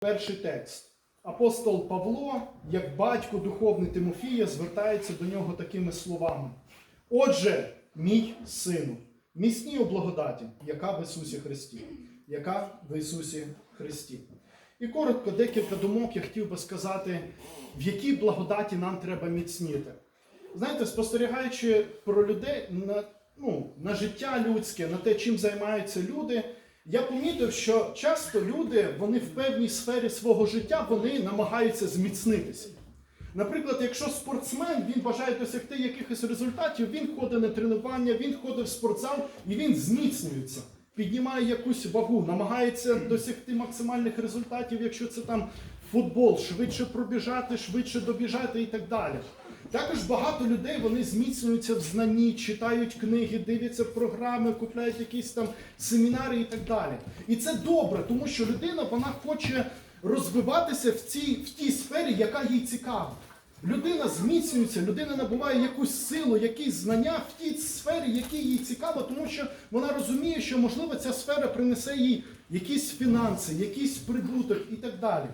Перший текст. Апостол Павло, як батько духовний Тимофія, звертається до нього такими словами: Отже, мій сину, міцні у благодаті, яка в Ісусі Христі, яка в Ісусі Христі. І коротко декілька думок я хотів би сказати, в якій благодаті нам треба міцніти. Знаєте, спостерігаючи про людей на, ну, на життя людське, на те, чим займаються люди, я помітив, що часто люди вони в певній сфері свого життя вони намагаються зміцнитися. Наприклад, якщо спортсмен він бажає досягти якихось результатів, він ходить на тренування, він ходить в спортзал і він зміцнюється, піднімає якусь вагу, намагається досягти максимальних результатів, якщо це там футбол, швидше пробіжати, швидше добіжати і так далі. Також багато людей вони зміцнюються в знанні, читають книги, дивляться програми, купляють якісь там семінари і так далі. І це добре, тому що людина вона хоче розвиватися в цій в тій сфері, яка їй цікава. Людина зміцнюється, людина набуває якусь силу, якісь знання в тій сфері, які їй цікаво, тому що вона розуміє, що можливо ця сфера принесе їй якісь фінанси, якийсь прибуток і так далі.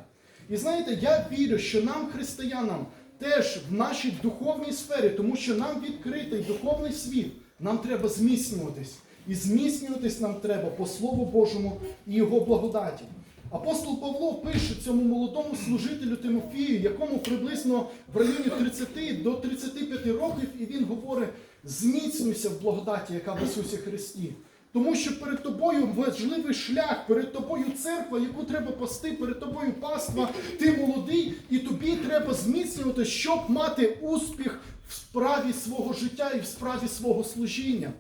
І знаєте, я вірю, що нам, християнам, теж в нашій духовній сфері, тому що нам відкритий духовний світ, нам треба зміцнюватись. І зміцнюватись нам треба по Слову Божому і Його благодаті. Апостол Павло пише цьому молодому служителю Тимофію, якому приблизно в районі 30 до 35 років, і він говорить: зміцнюйся в благодаті, яка в Ісусі Христі. Тому що перед тобою важливий шлях, перед тобою церква, яку треба пасти, перед тобою паства, ти молодий, і тобі треба зміцнювати, щоб мати успіх в справі свого життя і в справі свого служіння.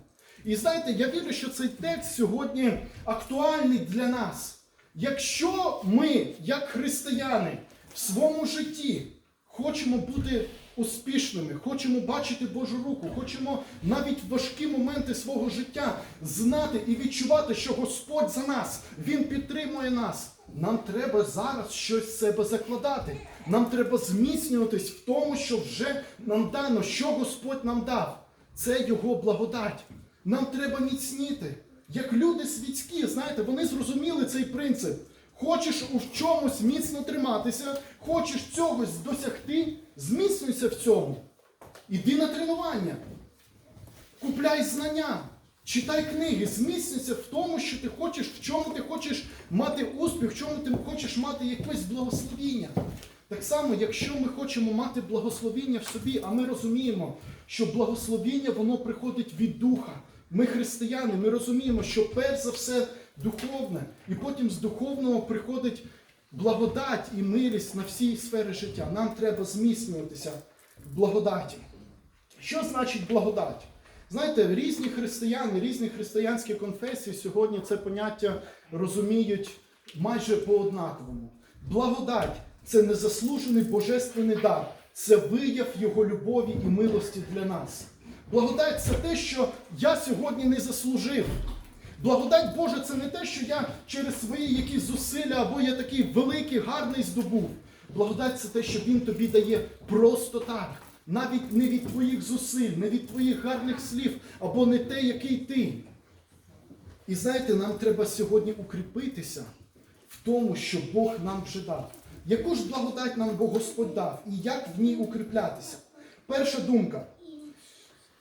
І знаєте, я вірю, що цей текст сьогодні актуальний для нас. Якщо ми, як християни, в своєму житті хочемо бути успішними, хочемо бачити Божу руку, хочемо навіть важкі моменти свого життя знати і відчувати, що Господь за нас, Він підтримує нас. Нам треба зараз щось в себе закладати. Нам треба зміцнюватись в тому, що вже нам дано, що Господь нам дав. Це Його благодать. Нам треба міцніти. Як люди світські, знаєте, вони зрозуміли цей принцип. Хочеш у чомусь міцно триматися, хочеш цього досягти, зміцнюйся в цьому. Іди на тренування, купляй знання, читай книги, зміцнюйся в тому, що ти хочеш, в чому ти хочеш мати успіх, в чому ти хочеш мати якесь благословіння. Так само, якщо ми хочемо мати благословіння в собі, а ми розуміємо, що благословіння воно приходить від Духа. Ми християни, ми розуміємо, що перш за все духовне, і потім з духовного приходить благодать і милість на всі сфери життя. Нам треба зміцнюватися в благодаті. Що значить благодать? Знаєте, різні християни, різні християнські конфесії сьогодні це поняття розуміють майже по-однаковому. Благодать це незаслужений божественний дар, це вияв Його любові і милості для нас. Благодать це те, що я сьогодні не заслужив. Благодать Божа це не те, що я через свої якісь зусилля або я такий великий, гарний здобув. Благодать це те, що Він тобі дає просто так. Навіть не від твоїх зусиль, не від твоїх гарних слів, або не те, який ти. І знаєте, нам треба сьогодні укріпитися в тому, що Бог нам вже дав. Яку ж благодать нам Бог Господь дав і як в ній укріплятися? Перша думка.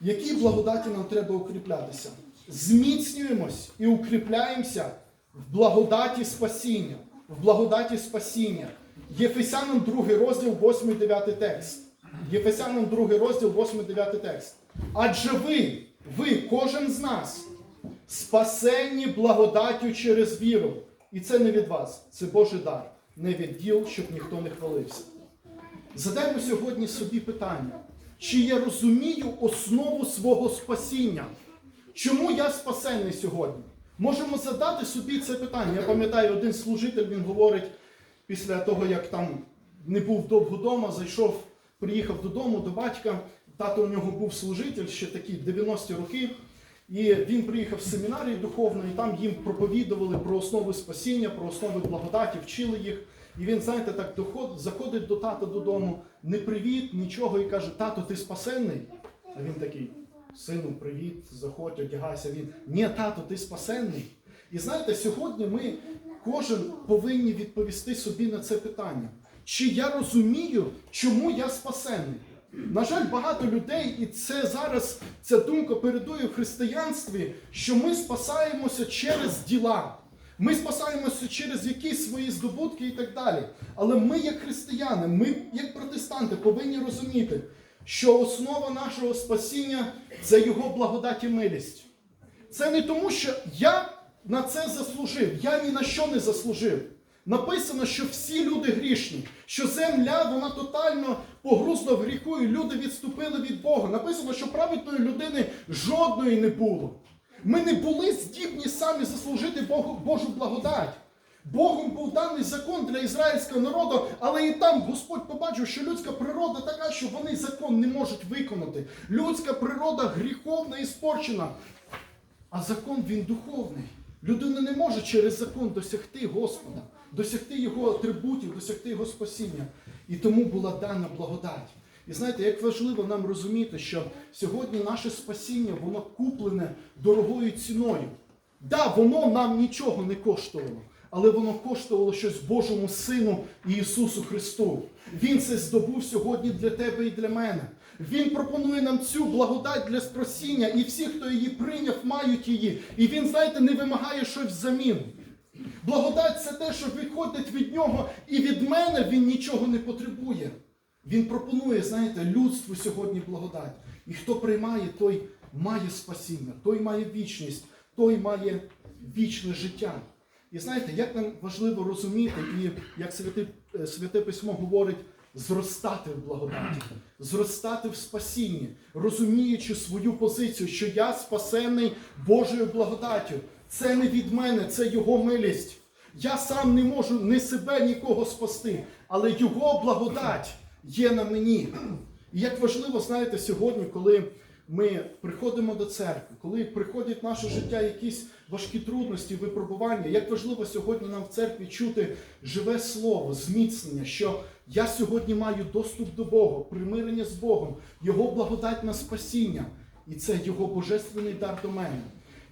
Якій благодаті нам треба укріплятися? Зміцнюємось і укріпляємося в благодаті спасіння. В благодаті спасіння. Єфесянам 2 розділ, 8-9 текст. Єфесянам 2 розділ, 8-9 текст. Адже ви, ви, кожен з нас, спасенні благодаттю через віру. І це не від вас, це Божий дар, не від діл, щоб ніхто не хвалився. Задаймо сьогодні собі питання, чи я розумію основу свого спасіння? Чому я спасений сьогодні? Можемо задати собі це питання. Я пам'ятаю, один служитель він говорить після того, як там не був довго вдома, зайшов, приїхав додому до батька. Тато у нього був служитель ще такі 90-ті роки. І він приїхав з семінарії духовної, і там їм проповідували про основи спасіння, про основи благодаті, вчили їх. І він, знаєте, так доход, заходить до тата додому, не привіт, нічого, і каже: Тато, ти спасенний? А він такий: сину, привіт, заходь, одягайся. Він ні, тато, ти спасенний. І знаєте, сьогодні ми кожен повинні відповісти собі на це питання. Чи я розумію, чому я спасений? На жаль, багато людей, і це зараз ця думка передує в християнстві, що ми спасаємося через діла. Ми спасаємося через якісь свої здобутки і так далі. Але ми, як християни, ми, як протестанти, повинні розуміти, що основа нашого спасіння це Його благодать і милість. Це не тому, що я на це заслужив, я ні на що не заслужив. Написано, що всі люди грішні, що земля вона тотально погрузла в гріху, і люди відступили від Бога. Написано, що праведної людини жодної не було. Ми не були здібні самі заслужити Божу благодать. Богом був даний закон для ізраїльського народу, але і там Господь побачив, що людська природа така, що вони закон не можуть виконати. Людська природа гріховна і спорчена. А закон він духовний. Людина не може через закон досягти Господа, досягти Його атрибутів, досягти Його спасіння. І тому була дана благодать. І знаєте, як важливо нам розуміти, що сьогодні наше спасіння, воно куплене дорогою ціною. Да, воно нам нічого не коштувало, але воно коштувало щось Божому Сину Ісусу Христу. Він це здобув сьогодні для тебе і для мене. Він пропонує нам цю благодать для спасіння, і всі, хто її прийняв, мають її. І він, знаєте, не вимагає щось взамін. Благодать це те, що виходить від нього, і від мене він нічого не потребує. Він пропонує, знаєте, людству сьогодні благодать. І хто приймає, той має спасіння, той має вічність, той має вічне життя. І знаєте, як нам важливо розуміти, і як святе, святе письмо говорить, зростати в благодаті, зростати в спасінні, розуміючи свою позицію, що я спасений Божою благодаттю. Це не від мене, це Його милість. Я сам не можу ні себе, нікого спасти, але Його благодать є на мені. І як важливо, знаєте, сьогодні, коли ми приходимо до церкви, коли приходять в наше життя якісь важкі трудності, випробування, як важливо сьогодні нам в церкві чути живе слово, зміцнення, що я сьогодні маю доступ до Бога, примирення з Богом, Його благодать на спасіння, і це Його божественний дар до мене.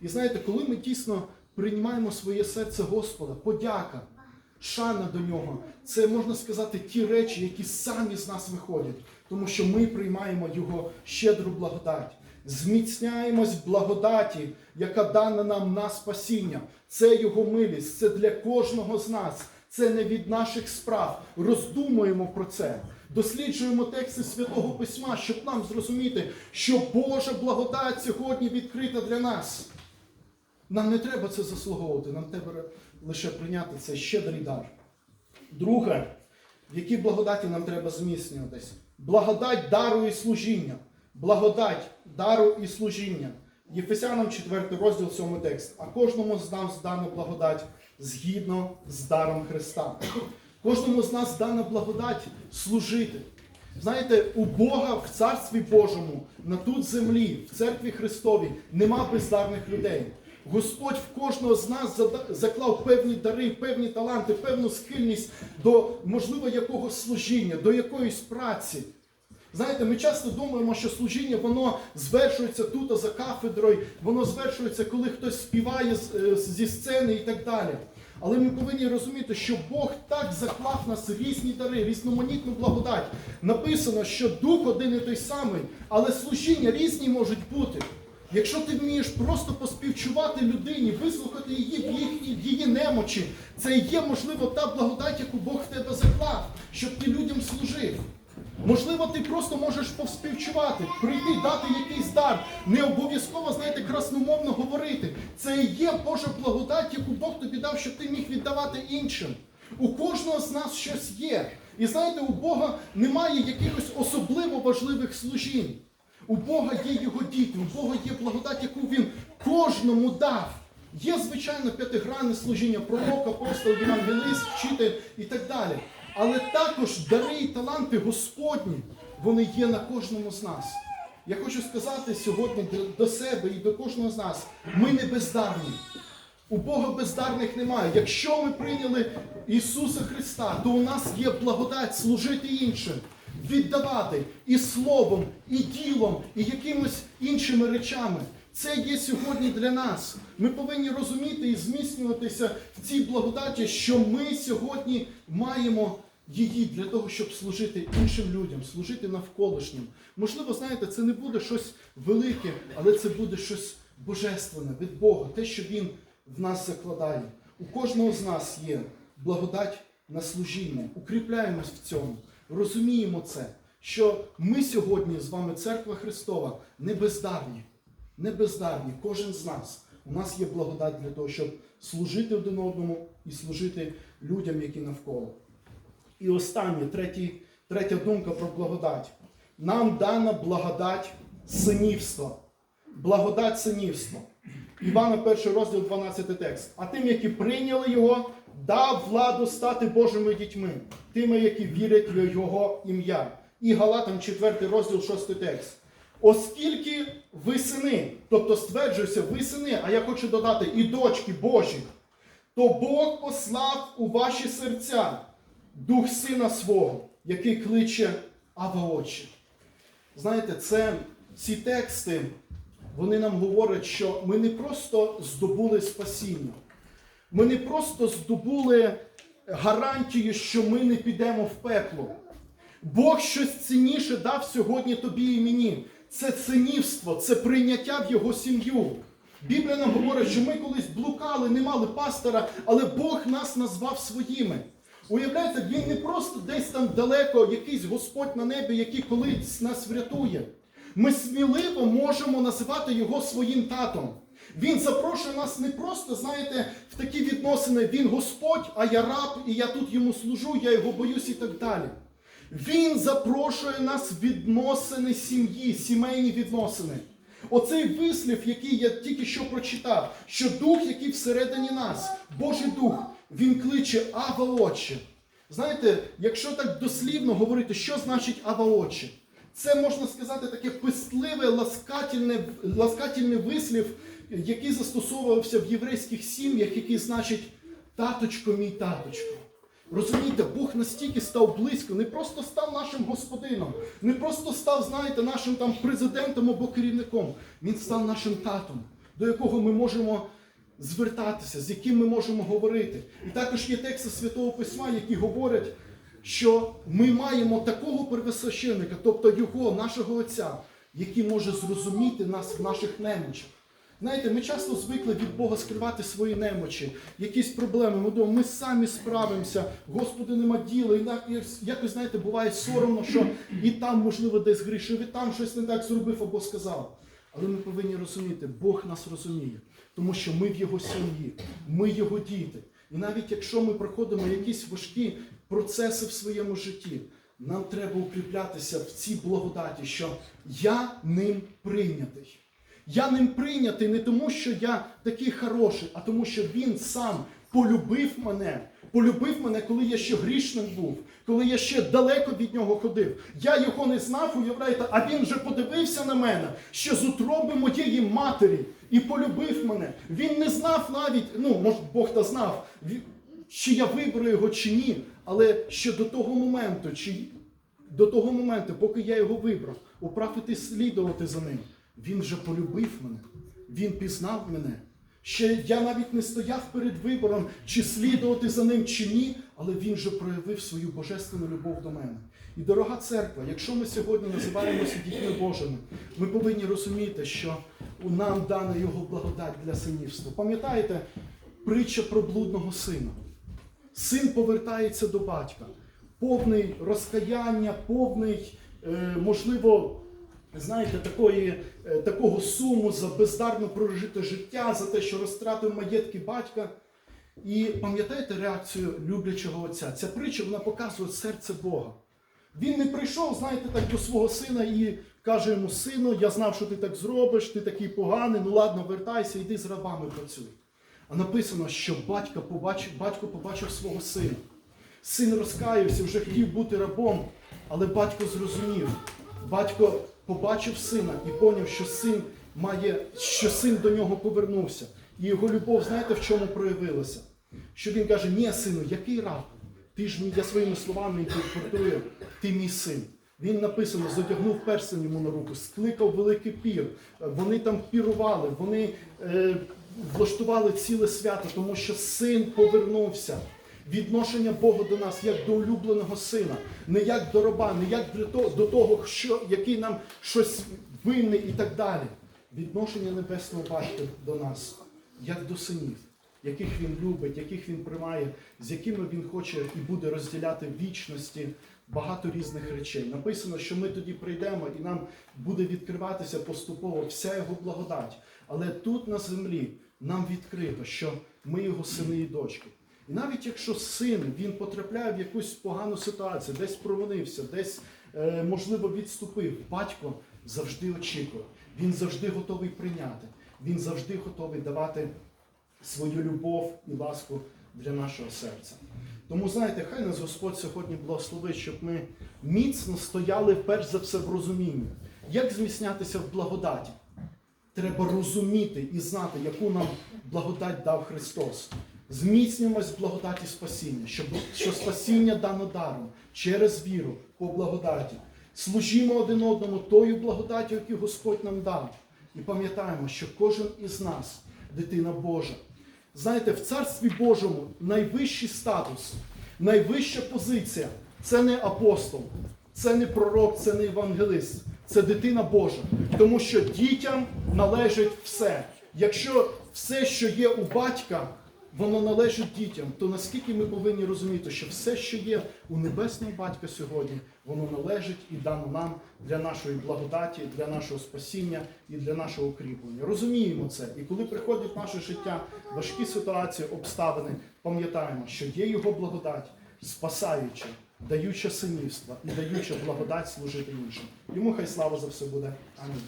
І знаєте, коли ми дійсно приймаємо своє серце Господа, подяка, шана до нього, це можна сказати ті речі, які самі з нас виходять, тому що ми приймаємо Його щедру благодать. Зміцняємось благодаті, яка дана нам на спасіння. Це Його милість, це для кожного з нас. Це не від наших справ. Роздумуємо про це. Досліджуємо тексти Святого Письма, щоб нам зрозуміти, що Божа благодать сьогодні відкрита для нас. Нам не треба це заслуговувати, нам треба лише прийняти цей щедрий дар. Друге, в якій благодаті нам треба зміцнюватись? Благодать дару і служіння. Благодать дару і служіння. Єфесянам 4 розділ 7 текст. А кожному з нас дана благодать згідно з даром Христа. Кожному з нас дана благодать служити. Знаєте, у Бога в Царстві Божому, на тут землі, в церкві Христовій, нема бездарних людей. Господь в кожного з нас заклав певні дари, певні таланти, певну схильність до, можливо, якогось служіння, до якоїсь праці. Знаєте, ми часто думаємо, що служіння воно звершується тут за кафедрою, воно звершується, коли хтось співає е, зі сцени і так далі. Але ми повинні розуміти, що Бог так заклав нас різні дари, різноманітну благодать. Написано, що дух один і той самий, але служіння різні можуть бути. Якщо ти вмієш просто поспівчувати людині, вислухати її в в її немочі, це є, можливо, та благодать, яку Бог в тебе заклав, щоб ти людям служив. Можливо, ти просто можеш поспівчувати, прийти, дати якийсь дар. Не обов'язково, знаєте, красномовно говорити. Це є Божа благодать, яку Бог тобі дав, щоб ти міг віддавати іншим. У кожного з нас щось є. І знаєте, у Бога немає якихось особливо важливих служінь. У Бога є його діти, у Бога є благодать, яку він кожному дав. Є, звичайно, п'ятигранне служіння, пророк, апостол, євангелист, вчитель і так далі. Але також дари і таланти Господні, вони є на кожному з нас. Я хочу сказати сьогодні до себе і до кожного з нас, ми не бездарні. У Бога бездарних немає. Якщо ми прийняли Ісуса Христа, то у нас є благодать служити іншим, віддавати і словом, і ділом, і якимось іншими речами. Це є сьогодні для нас. Ми повинні розуміти і зміцнюватися в цій благодаті, що ми сьогодні маємо її для того, щоб служити іншим людям, служити навколишнім. Можливо, знаєте, це не буде щось велике, але це буде щось божественне від Бога, те, що Він в нас закладає. У кожного з нас є благодать на служіння. Укріпляємось в цьому, розуміємо це, що ми сьогодні з вами, церква Христова, не бездарні. Не бездарні, кожен з нас. У нас є благодать для того, щоб служити один одному і служити людям, які навколо. І останнє, третій, третя думка про благодать. Нам дана благодать синівства. Благодать синівства. Івана, перший розділ, 12 текст. А тим, які прийняли його, дав владу стати Божими дітьми, тими, які вірять в Його ім'я. І Галатам, 4 розділ, 6 текст. Оскільки ви сини, тобто стверджується, ви сини, а я хочу додати і дочки Божі, то Бог послав у ваші серця дух сина свого, який кличе Ава Отче. Знаєте, це ці тексти, вони нам говорять, що ми не просто здобули спасіння, ми не просто здобули гарантію, що ми не підемо в пекло. Бог щось цінніше дав сьогодні тобі і мені. Це синівство, це прийняття в його сім'ю. Біблія нам говорить, що ми колись блукали, не мали пастора, але Бог нас назвав своїми. Уявляєте, він не просто десь там далеко, якийсь Господь на небі, який колись нас врятує. Ми сміливо можемо називати його своїм татом. Він запрошує нас не просто, знаєте, в такі відносини. Він Господь, а я раб, і я тут йому служу, я його боюсь і так далі. Він запрошує нас в відносини сім'ї, сімейні відносини. Оцей вислів, який я тільки що прочитав, що дух, який всередині нас, Божий дух, він кличе Ава Отче. Знаєте, якщо так дослівно говорити, що значить Ава Отче? Це можна сказати таке пестливе, ласкательне, ласкательний вислів, який застосовувався в єврейських сім'ях, який значить таточко мій таточко. Розумієте, Бог настільки став близько, не просто став нашим господином, не просто став, знаєте, нашим там президентом або керівником. Він став нашим татом, до якого ми можемо звертатися, з яким ми можемо говорити. І також є тексти Святого Письма, які говорять, що ми маємо такого первосвященника, тобто його, нашого Отця, який може зрозуміти нас в наших немочах. Знаєте, ми часто звикли від Бога скривати свої немочі, якісь проблеми. Ми думаємо, ми самі справимося, Господи, нема діла. І якось, знаєте, буває соромно, що і там, можливо, десь грішив, і там щось не так зробив або сказав. Але ми повинні розуміти, Бог нас розуміє, тому що ми в Його сім'ї, ми Його діти. І навіть якщо ми проходимо якісь важкі процеси в своєму житті, нам треба укріплятися в цій благодаті, що я ним прийнятий. Я ним прийнятий не тому, що я такий хороший, а тому, що він сам полюбив мене. Полюбив мене, коли я ще грішним був, коли я ще далеко від нього ходив. Я його не знав, уявляєте, а він вже подивився на мене, ще з утроби моєї матері і полюбив мене. Він не знав навіть, ну, може, Бог та знав, чи я виберу його, чи ні. Але ще до того моменту, чи до того моменту, поки я його вибрав, управ іти слідувати за ним. Він вже полюбив мене, він пізнав мене. Ще я навіть не стояв перед вибором, чи слідувати за ним, чи ні, але він вже проявив свою божественну любов до мене. І дорога церква, якщо ми сьогодні називаємося дітьми Божими, ми повинні розуміти, що у нам дана його благодать для синівства. Пам'ятаєте притча про блудного сина? Син повертається до батька, повний розкаяння, повний, е, можливо, знаєте, такої, такого суму за бездарно прожите життя, за те, що розтратив маєтки батька. І пам'ятаєте реакцію люблячого отця? Ця притча вона показує серце Бога. Він не прийшов, знаєте, так до свого сина і каже йому: сину, я знав, що ти так зробиш, ти такий поганий, ну ладно, вертайся, йди з рабами працюй. А написано, що батько побачив, батько побачив свого сина. Син розкаявся, вже хотів бути рабом, але батько зрозумів. Батько побачив сина і поняв, що син має, що син до нього повернувся. І його любов, знаєте, в чому проявилася? Що він каже: ні, сину, який раб? Ти ж я своїми словами інтерпретую, ти мій син. Він написано, зодягнув перстень йому на руку, скликав великий пір. Вони там пірували, вони е, влаштували ціле свято, тому що син повернувся. Відношення Бога до нас як до улюбленого сина, не як до раба, не як до того, що, який нам щось винний і так далі. Відношення Небесного Батька до нас, як до синів, яких він любить, яких він приймає, з якими він хоче і буде розділяти вічності багато різних речей. Написано, що ми тоді прийдемо і нам буде відкриватися поступово вся його благодать. Але тут на землі нам відкрито, що ми його сини і дочки. І навіть якщо син він потрапляє в якусь погану ситуацію, десь провинився, десь е, можливо відступив, батько завжди очікує. Він завжди готовий прийняти. Він завжди готовий давати свою любов і ласку для нашого серця. Тому знаєте, хай нас Господь сьогодні благословить, щоб ми міцно стояли перш за все в розумінні. Як зміцнятися в благодаті? Треба розуміти і знати, яку нам благодать дав Христос. Зміцнюємось в благодаті спасіння, щоб, що спасіння дано даром через віру по благодаті. Служімо один одному тою благодаттю, яку Господь нам дав. І пам'ятаємо, що кожен із нас дитина Божа. Знаєте, в Царстві Божому найвищий статус, найвища позиція це не апостол, це не пророк, це не евангелист, це дитина Божа. Тому що дітям належить все. Якщо все, що є у батька, воно належить дітям, то наскільки ми повинні розуміти, що все, що є у небесного батька сьогодні, воно належить і дано нам для нашої благодаті, для нашого спасіння і для нашого укріплення. Розуміємо це. І коли приходять в наше життя важкі ситуації, обставини, пам'ятаємо, що є його благодать, спасаюча, даюча синівства і даюча благодать служити іншим. Йому хай слава за все буде. Амінь.